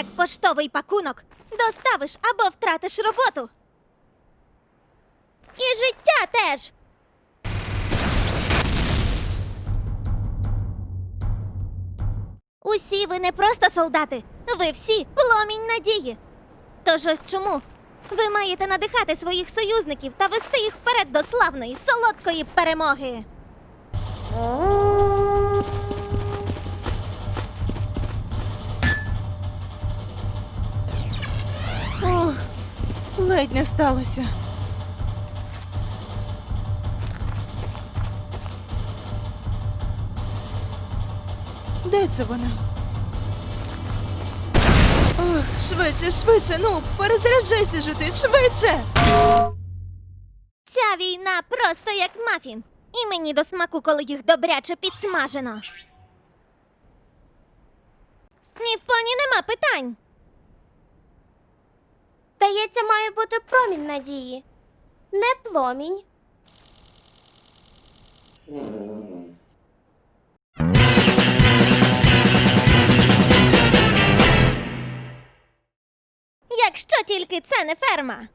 як поштовий пакунок. Доставиш або втратиш роботу. І життя теж. Усі ви не просто солдати, ви всі пломінь надії. Тож ось чому ви маєте надихати своїх союзників та вести їх вперед до славної, солодкої перемоги. Ледь не сталося. Де це вона? Ох, швидше, швидше, ну, перезаряджайся же ти, швидше! Ця війна просто як мафін. І мені до смаку, коли їх добряче підсмажено. Ні в плані нема питань. Здається, має бути промінь надії. Не пломінь. Якщо тільки це не ферма.